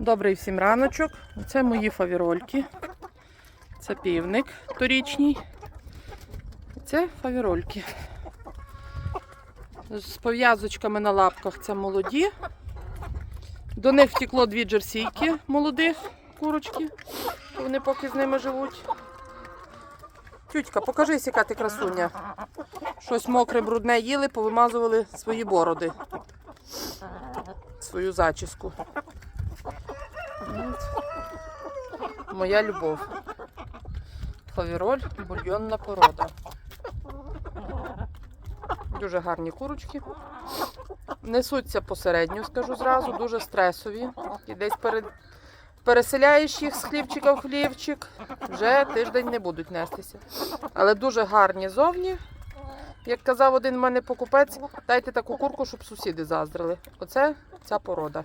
Добрий всім раночок. Це мої фавірольки. Це півник торічній. Це фавірольки. З пов'язочками на лапках це молоді. До них втекло дві джерсійки молодих курочки. Вони поки з ними живуть. Тютька, покажись, яка ти красуня. Щось мокре, брудне їли, повимазували свої бороди. Свою зачіску. Моя любов. Фавіроль, бульйонна порода. Дуже гарні курочки. Несуться посередньо, скажу зразу, дуже стресові. І десь перед... переселяєш їх з хлівчика в хлівчик, вже тиждень не будуть нестися. Але дуже гарні зовні. Як казав один в мене покупець, дайте таку курку, щоб сусіди заздрили. Оце ця порода.